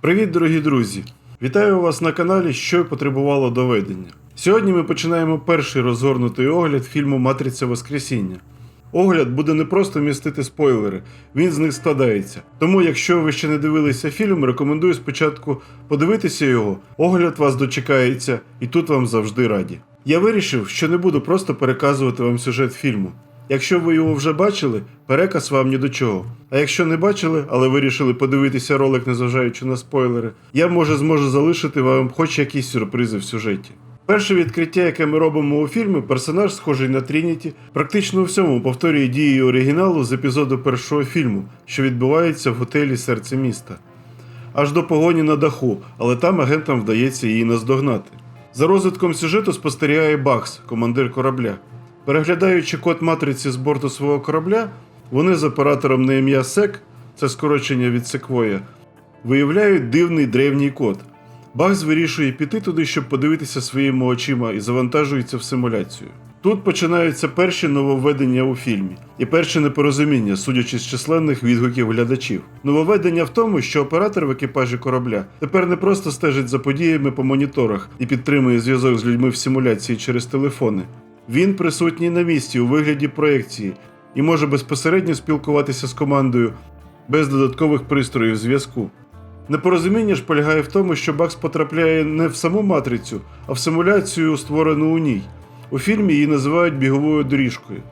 Привіт, дорогі друзі! Вітаю вас на каналі Що потребувало доведення. Сьогодні ми починаємо перший розгорнутий огляд фільму Матриця Воскресіння. Огляд буде не просто містити спойлери, він з них складається. Тому, якщо ви ще не дивилися фільм, рекомендую спочатку подивитися його. Огляд вас дочекається, і тут вам завжди раді. Я вирішив, що не буду просто переказувати вам сюжет фільму. Якщо ви його вже бачили, переказ вам ні до чого. А якщо не бачили, але вирішили подивитися ролик, незважаючи на спойлери, я може зможу залишити вам хоч якісь сюрпризи в сюжеті. Перше відкриття, яке ми робимо у фільмі, персонаж, схожий на Трініті, практично у всьому повторює дії оригіналу з епізоду першого фільму, що відбувається в готелі серце міста. Аж до погоні на даху, але там агентам вдається її наздогнати. За розвитком сюжету спостерігає Бакс, командир корабля. Переглядаючи код матриці з борту свого корабля, вони з оператором на ім'я Сек, це скорочення від Секвоя, виявляють дивний древній код. Бакс вирішує піти туди, щоб подивитися своїми очима і завантажується в симуляцію. Тут починаються перші нововведення у фільмі і перші непорозуміння, судячи з численних відгуків глядачів. Нововведення в тому, що оператор в екіпажі корабля тепер не просто стежить за подіями по моніторах і підтримує зв'язок з людьми в симуляції через телефони. Він присутній на місці у вигляді проекції і може безпосередньо спілкуватися з командою без додаткових пристроїв зв'язку. Непорозуміння ж полягає в тому, що Бакс потрапляє не в саму матрицю, а в симуляцію, створену у ній. У фільмі її називають біговою доріжкою.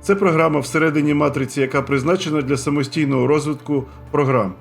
Це програма всередині матриці, яка призначена для самостійного розвитку програм.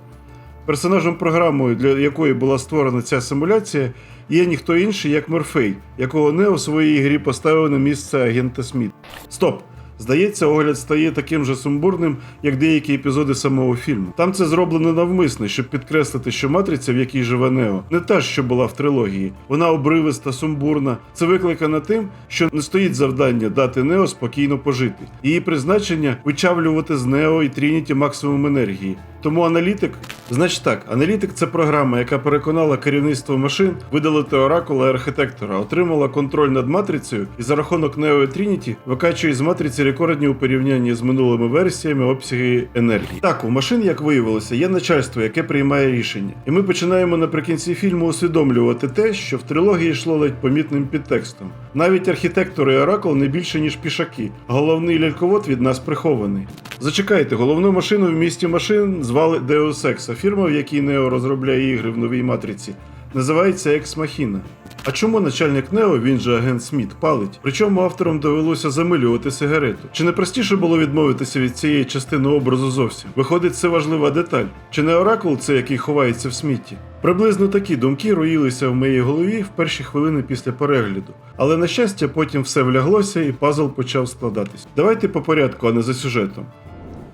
Персонажем програмою, для якої була створена ця симуляція, є ніхто інший, як Морфей, якого не у своїй грі поставив на місце агента Сміт. Стоп! Здається, огляд стає таким же сумбурним, як деякі епізоди самого фільму. Там це зроблено навмисно, щоб підкреслити, що матриця, в якій живе Нео, не та, що була в трилогії. Вона обривиста, сумбурна. Це викликано тим, що не стоїть завдання дати Нео спокійно пожити. Її призначення вичавлювати з Нео і Трініті максимум енергії. Тому аналітик, значить так, аналітик це програма, яка переконала керівництво машин видалити оракула архітектора, отримала контроль над матрицею і за рахунок і Трініті викачує з матриці рекордні у порівнянні з минулими версіями обсяги енергії. Так, у машин, як виявилося, є начальство, яке приймає рішення. І ми починаємо наприкінці фільму усвідомлювати те, що в трилогії йшло ледь помітним підтекстом. Навіть архітектор і оракул не більше, ніж пішаки. Головний ляльковод від нас прихований. Зачекайте, головну машину в місті машин звали Deus Ex, а фірма, в якій Нео розробляє ігри в новій матриці, називається Ex Machina. А чому начальник Нео, він же агент Сміт, палить? Причому авторам довелося замилювати сигарету. Чи не простіше було відмовитися від цієї частини образу зовсім? Виходить, це важлива деталь. Чи не оракул це, який ховається в смітті? Приблизно такі думки роїлися в моїй голові в перші хвилини після перегляду. Але на щастя, потім все вляглося і пазл почав складатись. Давайте по порядку, а не за сюжетом.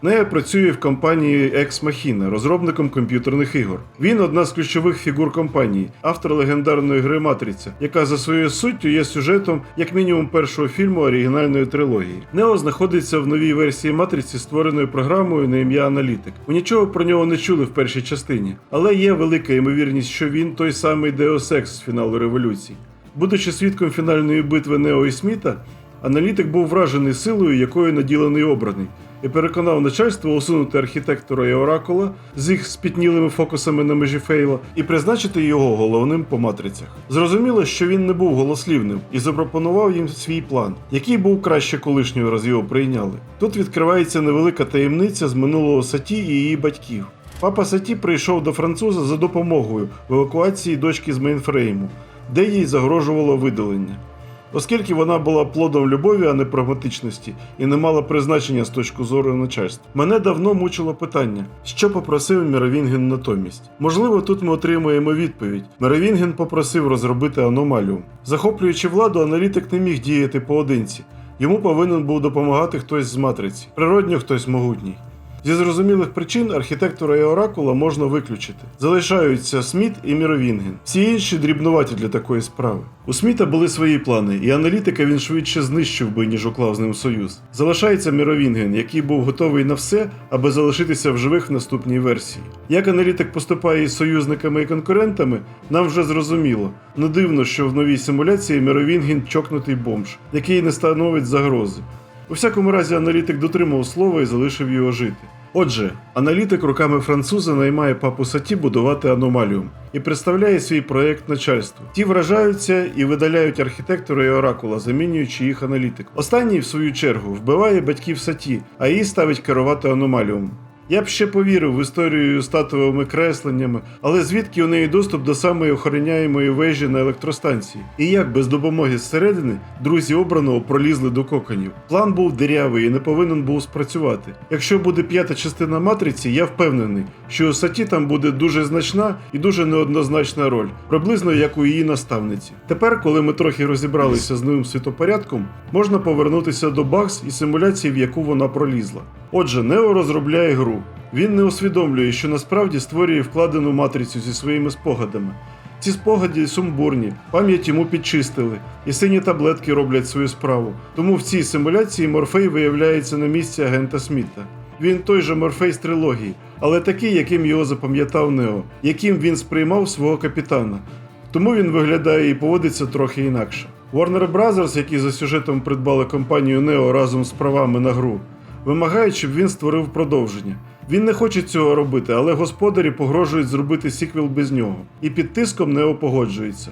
Нея працює в компанії Ex Machina, розробником комп'ютерних ігор. Він одна з ключових фігур компанії, автор легендарної гри Матриця, яка за своєю суттю є сюжетом як мінімум першого фільму оригінальної трилогії. Нео знаходиться в новій версії матриці, створеної програмою на ім'я Аналітик. Ви нічого про нього не чули в першій частині, але є велика ймовірність, що він той самий Deus Ex з фіналу революції. Будучи свідком фінальної битви Нео і Сміта, аналітик був вражений силою, якою наділений обраний і переконав начальство усунути архітектора і оракула з їх спітнілими фокусами на межі фейла і призначити його головним по матрицях. Зрозуміло, що він не був голослівним і запропонував їм свій план, який був краще колишнього раз його прийняли. Тут відкривається невелика таємниця з минулого Саті і її батьків. Папа Саті прийшов до француза за допомогою в евакуації дочки з мейнфрейму, де їй загрожувало видалення. Оскільки вона була плодом любові, а не прагматичності, і не мала призначення з точки зору начальства. Мене давно мучило питання, що попросив Міровінген натомість. Можливо, тут ми отримуємо відповідь. Міровінген попросив розробити аномаліум. Захоплюючи владу, аналітик не міг діяти поодинці. Йому повинен був допомагати хтось з матриці, природньо хтось могутній. Зі зрозумілих причин архітектора і оракула можна виключити. Залишаються Сміт і Міровінген. Всі інші дрібнуваті для такої справи. У Сміта були свої плани, і аналітика він швидше знищив би, ніж уклав з ним союз. Залишається Міровінген, який був готовий на все, аби залишитися в живих в наступній версії. Як аналітик поступає із союзниками і конкурентами, нам вже зрозуміло. Не дивно, що в новій симуляції Міровінген чокнутий бомж, який не становить загрози. У всякому разі, аналітик дотримав слова і залишив його жити. Отже, аналітик руками француза наймає папу Саті будувати аномаліум і представляє свій проєкт начальству. Ті вражаються і видаляють архітектора і оракула, замінюючи їх аналітиком. Останній, в свою чергу, вбиває батьків Саті, а її ставить керувати аномаліумом. Я б ще повірив в історію з татовими кресленнями, але звідки у неї доступ до самої охороняємої вежі на електростанції? І як без допомоги зсередини друзі обраного пролізли до коконів? План був дирявий і не повинен був спрацювати. Якщо буде п'ята частина матриці, я впевнений, що у Саті там буде дуже значна і дуже неоднозначна роль, приблизно як у її наставниці. Тепер, коли ми трохи розібралися з новим світопорядком, можна повернутися до Бакс і симуляції, в яку вона пролізла. Отже, Нео розробляє гру. Він не усвідомлює, що насправді створює вкладену матрицю зі своїми спогадами. Ці спогади сумбурні, пам'ять йому підчистили, і сині таблетки роблять свою справу. Тому в цій симуляції Морфей виявляється на місці агента Сміта. Він той же Морфей з трилогії, але такий, яким його запам'ятав Нео, яким він сприймав свого капітана. Тому він виглядає і поводиться трохи інакше. Warner Bros., які за сюжетом придбали компанію Нео разом з правами на гру, вимагають, щоб він створив продовження. Він не хоче цього робити, але господарі погрожують зробити сіквел без нього, і під тиском Нео погоджується.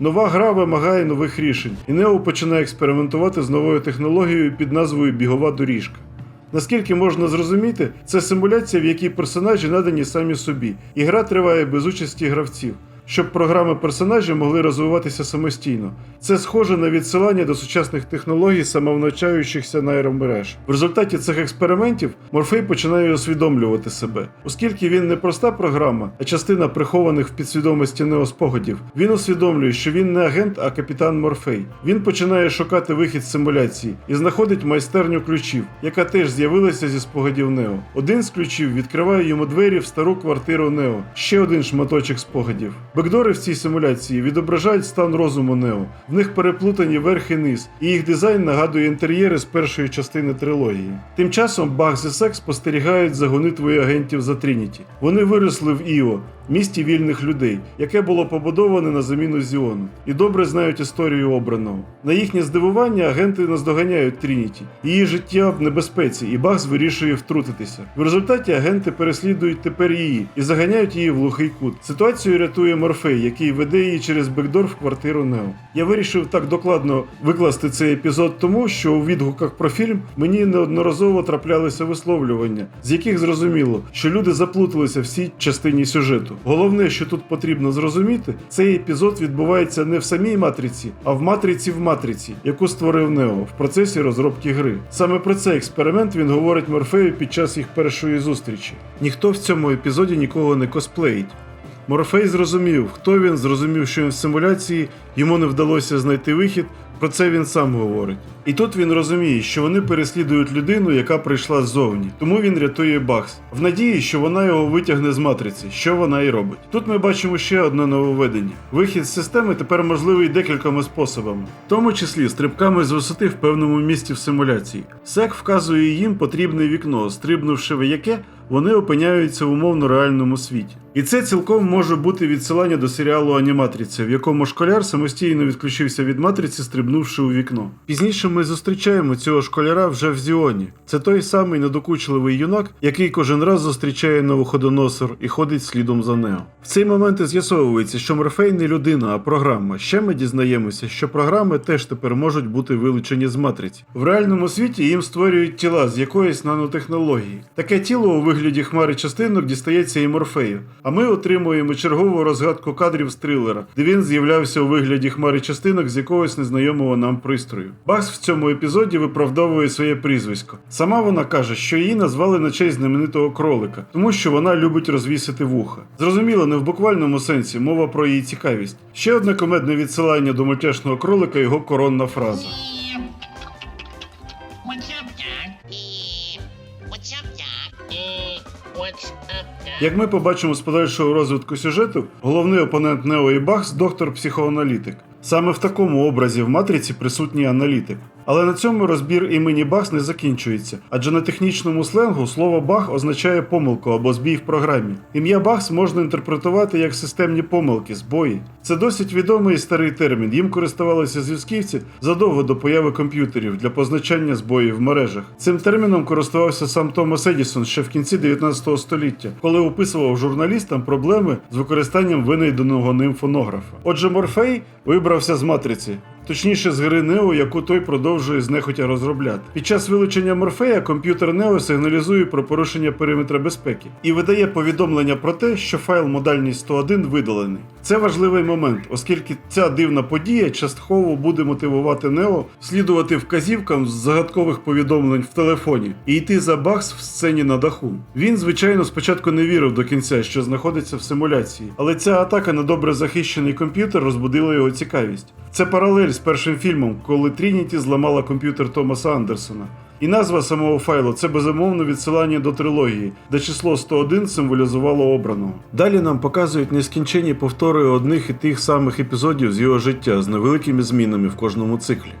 Нова гра вимагає нових рішень, і Нео починає експериментувати з новою технологією під назвою Бігова доріжка. Наскільки можна зрозуміти, це симуляція, в якій персонажі надані самі собі, і гра триває без участі гравців, щоб програми персонажів могли розвиватися самостійно. Це схоже на відсилання до сучасних технологій самовнавчаючихся нейромереж. В результаті цих експериментів Морфей починає усвідомлювати себе, оскільки він не проста програма, а частина прихованих в підсвідомості неоспогадів. Він усвідомлює, що він не агент, а капітан Морфей. Він починає шукати вихід з симуляції і знаходить майстерню ключів, яка теж з'явилася зі спогадів Нео. Один з ключів відкриває йому двері в стару квартиру Нео. Ще один шматочок спогадів. Бекдори в цій симуляції відображають стан розуму Нео. В них переплутані верх і низ, і їх дизайн нагадує інтер'єри з першої частини трилогії. Тим часом Бах і Сек спостерігають за гонитвою агентів за Трініті. Вони виросли в Іо, місті вільних людей, яке було побудоване на заміну Зіону, і добре знають історію обраного. На їхнє здивування агенти наздоганяють Трініті. Її життя в небезпеці, і Бахс вирішує втрутитися. В результаті агенти переслідують тепер її і заганяють її в глухий кут. Ситуацію рятує Морфей, який веде її через бекдор в квартиру Нео. Я вирішив так докладно викласти цей епізод, тому що у відгуках про фільм мені неодноразово траплялися висловлювання, з яких зрозуміло, що люди заплуталися в цій частині сюжету. Головне, що тут потрібно зрозуміти, цей епізод відбувається не в самій матриці, а в матриці в матриці, яку створив Нео в процесі розробки гри. Саме про цей експеримент він говорить Морфею під час їх першої зустрічі. Ніхто в цьому епізоді нікого не косплеїть. Морфей зрозумів, хто він, зрозумів, що він в симуляції, йому не вдалося знайти вихід, про це він сам говорить. І тут він розуміє, що вони переслідують людину, яка прийшла ззовні, тому він рятує Бакс, в надії, що вона його витягне з матриці, що вона і робить. Тут ми бачимо ще одне нововведення. Вихід з системи тепер можливий декількома способами, в тому числі стрибками з висоти в певному місці в симуляції. Сек вказує їм потрібне вікно, стрибнувши в яке вони опиняються в умовно реальному світі. І це цілком може бути відсилання до серіалу Аніматриця, в якому школяр самостійно відключився від матриці, стрибнувши у вікно. Пізніше ми зустрічаємо цього школяра вже в Зіоні. Це той самий недокучливий юнак, який кожен раз зустрічає новоходоносор і ходить слідом за Нео. В цей момент і з'ясовується, що Морфей не людина, а програма. Ще ми дізнаємося, що програми теж тепер можуть бути вилучені з матриці. В реальному світі їм створюють тіла з якоїсь нанотехнології. Таке тіло у вигляді хмари частинок дістається і Морфею. А ми отримуємо чергову розгадку кадрів з трилера, де він з'являвся у вигляді хмари частинок з якогось незнайомого нам пристрою. Бакс в цьому епізоді виправдовує своє прізвисько. Сама вона каже, що її назвали на честь знаменитого кролика, тому що вона любить розвісити вуха. Зрозуміло, не в буквальному сенсі мова про її цікавість. Ще одне комедне відсилання до мультяшного кролика його коронна фраза. Як ми побачимо з подальшого розвитку сюжету, головний опонент Нео і Бахс доктор-психоаналітик. Саме в такому образі в матриці присутній аналітик. Але на цьому розбір імені Бахс не закінчується, адже на технічному сленгу слово баг означає помилку або збій в програмі. Ім'я Бахс можна інтерпретувати як системні помилки, збої. Це досить відомий і старий термін. Їм користувалися зв'язківці задовго до появи комп'ютерів для позначання збоїв в мережах. Цим терміном користувався сам Томас Едісон ще в кінці 19 століття, коли описував журналістам проблеми з використанням винайденого ним фонографа. Отже, Морфей вибрався з матриці. Точніше, з гри Нео, яку той продовжує знехотя розробляти. Під час вилучення Морфея комп'ютер Нео сигналізує про порушення периметра безпеки і видає повідомлення про те, що файл модальність 101 видалений. Це важливий момент, оскільки ця дивна подія частково буде мотивувати Нео слідувати вказівкам з загадкових повідомлень в телефоні і йти за Бакс в сцені на даху. Він, звичайно, спочатку не вірив до кінця, що знаходиться в симуляції, але ця атака на добре захищений комп'ютер розбудила його цікавість. Це паралель з першим фільмом, коли Трініті зламала комп'ютер Томаса Андерсона. І назва самого файлу це безумовно відсилання до трилогії, де число 101 символізувало обраного. Далі нам показують нескінченні повтори одних і тих самих епізодів з його життя з невеликими змінами в кожному циклі.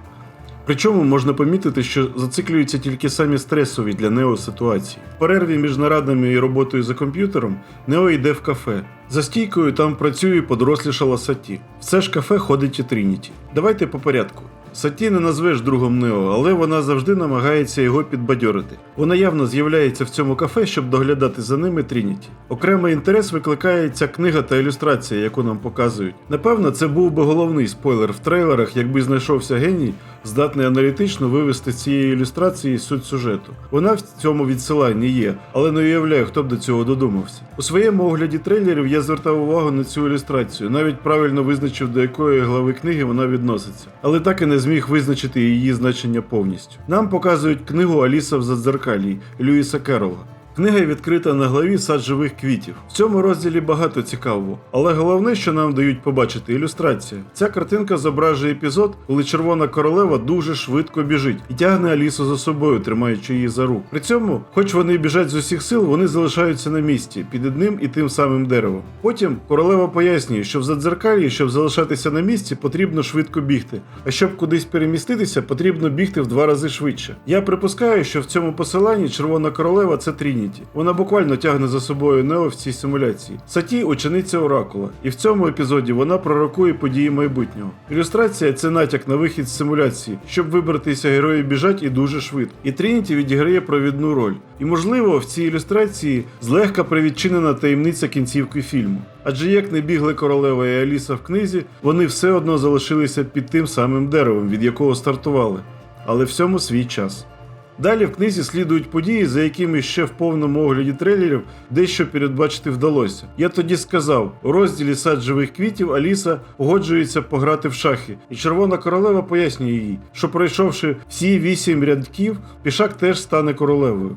Причому можна помітити, що зациклюються тільки самі стресові для Нео ситуації. В перерві між нарадами і роботою за комп'ютером Нео йде в кафе. За стійкою там працює подорослішала Саті. В це ж кафе ходить і Трініті. Давайте по порядку. Саті не назвеш другом Нео, але вона завжди намагається його підбадьорити. Вона явно з'являється в цьому кафе, щоб доглядати за ними Трініті. Окремий інтерес викликає ця книга та ілюстрація, яку нам показують. Напевно, це був би головний спойлер в трейлерах, якби знайшовся геній, здатний аналітично вивести цієї ілюстрації суть сюжету. Вона в цьому відсиланні є, але не уявляю, хто б до цього додумався. У своєму огляді трейлерів я звертав увагу на цю ілюстрацію, навіть правильно визначив, до якої глави книги вона відноситься, але так і не зміг визначити її значення повністю. Нам показують книгу Аліса в Задзеркалії Льюіса Керрола. Книга відкрита на главі сад живих квітів. В цьому розділі багато цікавого, але головне, що нам дають побачити, ілюстрація. Ця картинка зображує епізод, коли червона королева дуже швидко біжить і тягне Алісу за собою, тримаючи її за руку. При цьому, хоч вони біжать з усіх сил, вони залишаються на місці під одним і тим самим деревом. Потім королева пояснює, що в задзеркалі, щоб залишатися на місці, потрібно швидко бігти. А щоб кудись переміститися, потрібно бігти в два рази швидше. Я припускаю, що в цьому посиланні червона королева це Трініті. Вона буквально тягне за собою Нео в цій симуляції. Саті учениця Оракула, і в цьому епізоді вона пророкує події майбутнього. Ілюстрація це натяк на вихід з симуляції, щоб вибратися герої біжать і дуже швидко. І Трініті відіграє провідну роль. І можливо, в цій ілюстрації злегка привідчинена таємниця кінцівки фільму. Адже як не бігли королева і Аліса в книзі, вони все одно залишилися під тим самим деревом, від якого стартували. Але всьому свій час. Далі в книзі слідують події, за якими ще в повному огляді трейлерів дещо передбачити вдалося. Я тоді сказав: у розділі сад живих квітів Аліса погоджується пограти в шахи, і Червона королева пояснює їй, що пройшовши всі вісім рядків, пішак теж стане королевою.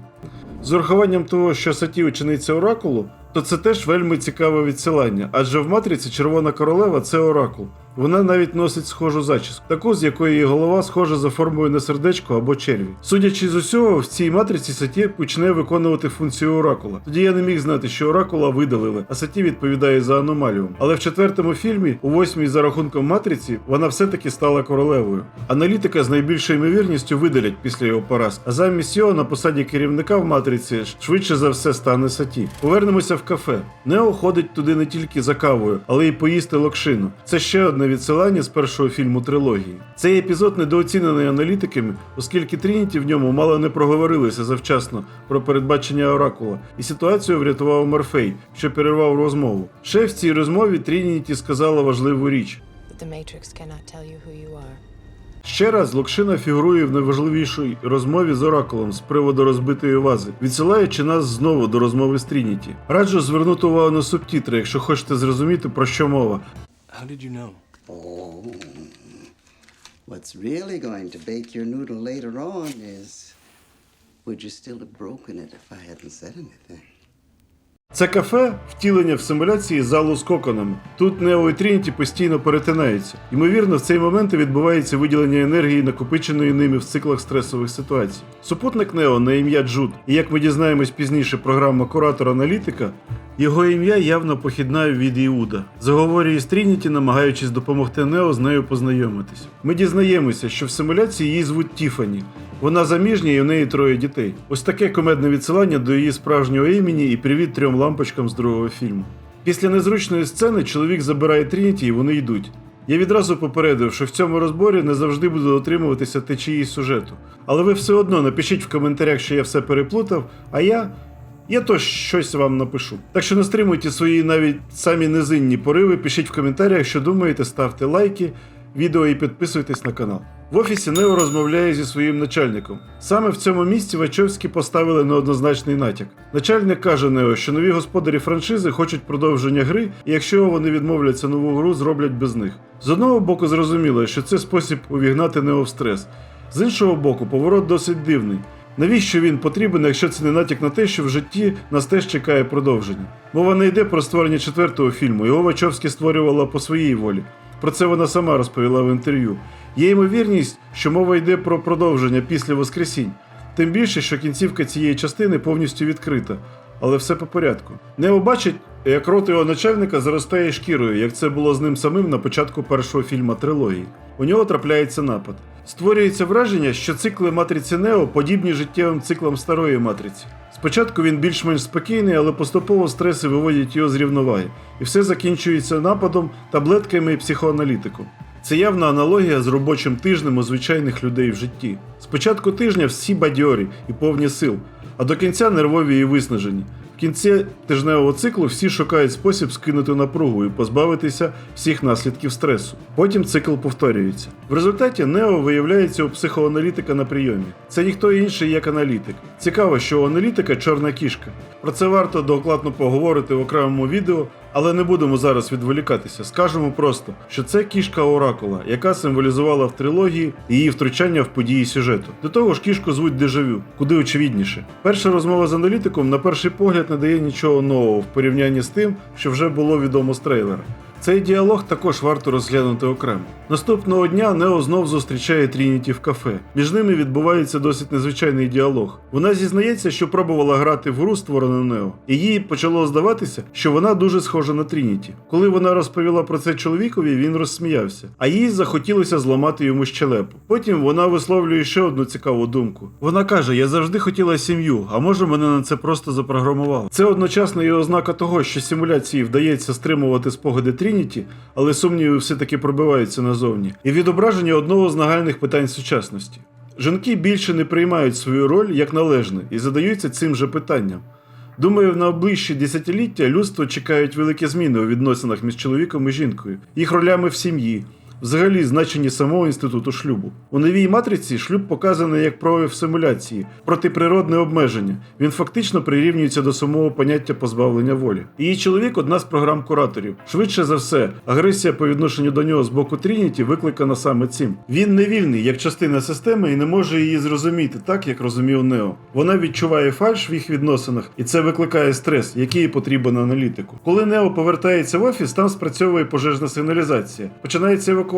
З урахуванням того, що Саті учениця Оракулу, то це теж вельми цікаве відсилання, адже в матриці Червона королева це оракул. Вона навіть носить схожу зачіску, таку, з якої її голова схожа за формою на сердечко або черві. Судячи з усього, в цій матриці Саті почне виконувати функцію оракула. Тоді я не міг знати, що оракула видалили, а Саті відповідає за аномалію. Але в четвертому фільмі, у восьмій за рахунком матриці, вона все-таки стала королевою. Аналітика з найбільшою ймовірністю видалять після його поразки, а замість його на посаді керівника в матриці швидше за все стане Саті. Повернемося в кафе. Нео ходить туди не тільки за кавою, але й поїсти локшину. Це ще одне відсилання з першого фільму трилогії. Цей епізод недооцінений аналітиками, оскільки Трініті в ньому мало не проговорилися завчасно про передбачення Оракула, і ситуацію врятував Морфей, що перервав розмову. Ще в цій розмові Трініті сказала важливу річ. Ще раз Локшина фігурує в найважливішій розмові з Оракулом з приводу розбитої вази, відсилаючи нас знову до розмови з Трініті. Раджу звернути увагу на субтітри, якщо хочете зрозуміти про що мова. How did you know? Oh, what's really going to bake your noodle later on is would you still have broken it if I hadn't said anything? Це кафе втілення в симуляції залу з коконами. Тут Нео Трініті постійно перетинаються. Ймовірно, в цей момент відбувається виділення енергії, накопиченої ними в циклах стресових ситуацій. Супутник Нео на ім'я Джуд, і як ми дізнаємось пізніше, програма куратор-аналітика, його ім'я явно похідна від Іуда. Заговорює з Трініті, намагаючись допомогти Нео з нею познайомитись. Ми дізнаємося, що в симуляції її звуть Тіфані. Вона заміжня і у неї троє дітей. Ось таке кумедне відсилання до її справжнього імені і привіт трьом лампочкам з другого фільму. Після незручної сцени чоловік забирає Трініті і вони йдуть. Я відразу попередив, що в цьому розборі не завжди буду дотримуватися течії сюжету. Але ви все одно напишіть в коментарях, що я все переплутав, а я. Я то щось вам напишу. Так що не стримуйте свої навіть самі низинні пориви, пишіть в коментарях, що думаєте, ставте лайки, відео і підписуйтесь на канал. В офісі Нео розмовляє зі своїм начальником. Саме в цьому місці Вачовські поставили неоднозначний натяк. Начальник каже Нео, що нові господарі франшизи хочуть продовження гри, і якщо вони відмовляться нову гру, зроблять без них. З одного боку, зрозуміло, що це спосіб увігнати Нео в стрес. З іншого боку, поворот досить дивний. Навіщо він потрібен, якщо це не натяк на те, що в житті нас теж чекає продовження? Мова не йде про створення четвертого фільму, його Вачовські створювала по своїй волі. Про це вона сама розповіла в інтерв'ю. Є ймовірність, що мова йде про продовження після Воскресінь. Тим більше, що кінцівка цієї частини повністю відкрита, але все по порядку. Нео бачить, як рот його начальника заростає шкірою, як це було з ним самим на початку першого фільма трилогії. У нього трапляється напад. Створюється враження, що цикли матриці Нео подібні життєвим циклам старої матриці. Спочатку він більш-менш спокійний, але поступово стреси виводять його з рівноваги, і все закінчується нападом, таблетками і психоаналітиком. Це явна аналогія з робочим тижнем у звичайних людей в житті. Спочатку тижня всі бадьорі і повні сил, а до кінця нервові і виснажені. Кінці тижневого циклу всі шукають спосіб скинути напругу і позбавитися всіх наслідків стресу. Потім цикл повторюється. В результаті Нео виявляється у психоаналітика на прийомі. Це ніхто інший як аналітик. Цікаво, що у аналітика чорна кішка. Про це варто докладно поговорити в окремому відео, але не будемо зараз відволікатися. Скажемо просто, що це кішка Оракула, яка символізувала в трилогії її втручання в події сюжету. До того ж, кішку звуть Дежавю, куди очевидніше. Перша розмова з аналітиком на перший погляд не дає нічого нового в порівнянні з тим, що вже було відомо з трейлера. Цей діалог також варто розглянути окремо. Наступного дня Нео знов зустрічає Трініті в кафе. Між ними відбувається досить незвичайний діалог. Вона зізнається, що пробувала грати в гру, створену Нео, і їй почало здаватися, що вона дуже схожа на Трініті. Коли вона розповіла про це чоловікові, він розсміявся, а їй захотілося зламати йому щелепу. Потім вона висловлює ще одну цікаву думку. Вона каже: Я завжди хотіла сім'ю, а може мене на це просто запрограмували. Це одночасно і ознака того, що симуляції вдається стримувати спогади Трініті, але сумніви все-таки пробиваються назовні. І відображення одного з нагальних питань сучасності. Жінки більше не приймають свою роль як належне і задаються цим же питанням. Думаю, в найближчі десятиліття людство чекають великі зміни у відносинах між чоловіком і жінкою, їх ролями в сім'ї, взагалі значенні самого інституту шлюбу. У новій матриці шлюб показаний як прояв симуляції, протиприродне обмеження. Він фактично прирівнюється до самого поняття позбавлення волі. Її чоловік одна з програм кураторів. Швидше за все, агресія по відношенню до нього з боку Трініті викликана саме цим. Він не вільний як частина системи і не може її зрозуміти так, як розумів Нео. Вона відчуває фальш в їх відносинах, і це викликає стрес, який потрібен аналітику. Коли Нео повертається в офіс, там спрацьовує пожежна сигналізація. Починається евакуація,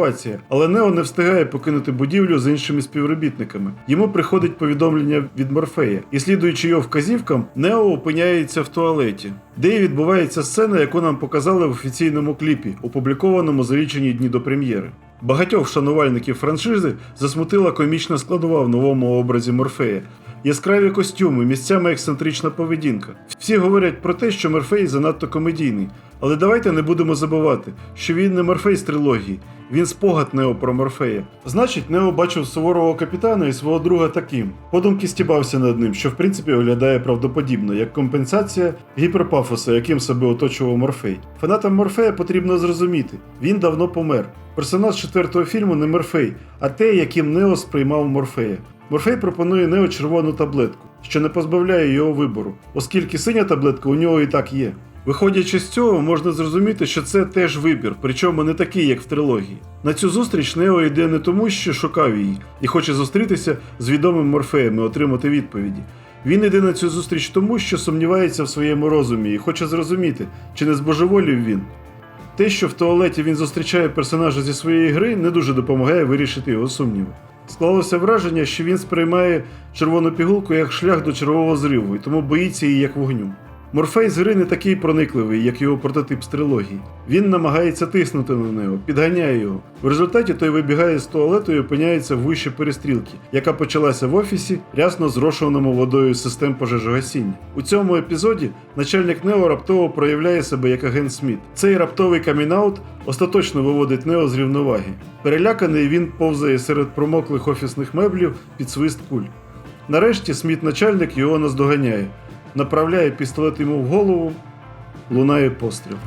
але Нео не встигає покинути будівлю з іншими співробітниками. Йому приходить повідомлення від Морфея, і слідуючи його вказівкам, Нео опиняється в туалеті, де і відбувається сцена, яку нам показали в офіційному кліпі, опублікованому за лічені дні до прем'єри. Багатьох шанувальників франшизи засмутила комічна складова в новому образі Морфея. Яскраві костюми, місцями ексцентрична поведінка. Всі говорять про те, що Морфей занадто комедійний. Але давайте не будемо забувати, що він не Морфей з трилогії, він спогад Нео про Морфея. Значить, Нео бачив суворого капітана і свого друга таким. Подумки стібався над ним, що в принципі виглядає правдоподібно, як компенсація гіперпафоса, яким себе оточував Морфей. Фанатам Морфея потрібно зрозуміти, він давно помер. Персонаж четвертого фільму не Морфей, а те, яким Нео сприймав Морфея. Морфей пропонує Нео червону таблетку, що не позбавляє його вибору, оскільки синя таблетка у нього і так є. Виходячи з цього, можна зрозуміти, що це теж вибір, причому не такий, як в трилогії. На цю зустріч Нео йде не тому, що шукав її і хоче зустрітися з відомим Морфеєм і отримати відповіді. Він іде на цю зустріч тому, що сумнівається в своєму розумі і хоче зрозуміти, чи не збожеволів він. Те, що в туалеті він зустрічає персонажа зі своєї гри, не дуже допомагає вирішити його сумніви. Склалося враження, що він сприймає червону пігулку як шлях до червового зриву і тому боїться її як вогню. Морфей з гри не такий проникливий, як його прототип з. Він намагається тиснути на нього, підганяє його. В результаті той вибігає з туалету і опиняється в вищі перестрілки, яка почалася в офісі, рясно зрошуваному водою систем пожежогасіння. У цьому епізоді начальник Нео раптово проявляє себе як агент Сміт. Цей раптовий камінаут остаточно виводить Нео з рівноваги. Переляканий він повзає серед промоклих офісних меблів під свист куль. Нарешті Сміт-начальник його наздоганяє, направляє пістолет йому в голову, лунає постріл.